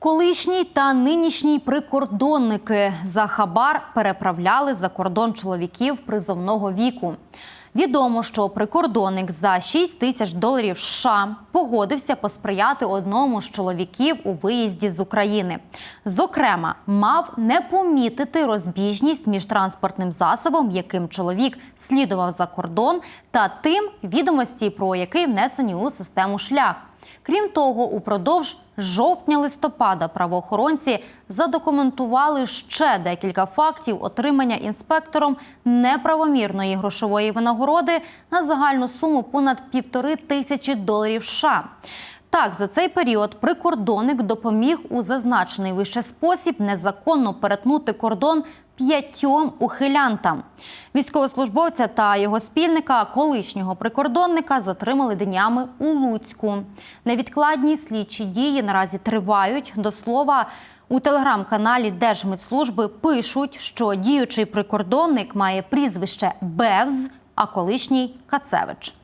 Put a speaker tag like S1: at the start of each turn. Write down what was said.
S1: Колишній та нинішній прикордонники за хабар переправляли за кордон чоловіків призовного віку. Відомо, що прикордонник за 6 тисяч доларів США погодився посприяти одному з чоловіків у виїзді з України. Зокрема, мав не помітити розбіжність між транспортним засобом, яким чоловік слідував за кордон, та тим, відомості про який внесені у систему шлях. Крім того, упродовж жовтня-листопада правоохоронці задокументували ще декілька фактів отримання інспектором неправомірної грошової винагороди на загальну суму понад півтори тисячі доларів США. Так, за цей період прикордонник допоміг у зазначений вище спосіб незаконно перетнути кордон п'ятьом ухилянтам. Військовослужбовця та його спільника, колишнього прикордонника, затримали днями у Луцьку. Невідкладні слідчі дії наразі тривають. До слова, у телеграм-каналі Держмитслужби пишуть, що діючий прикордонник має прізвище Бевз, а колишній Кацевич.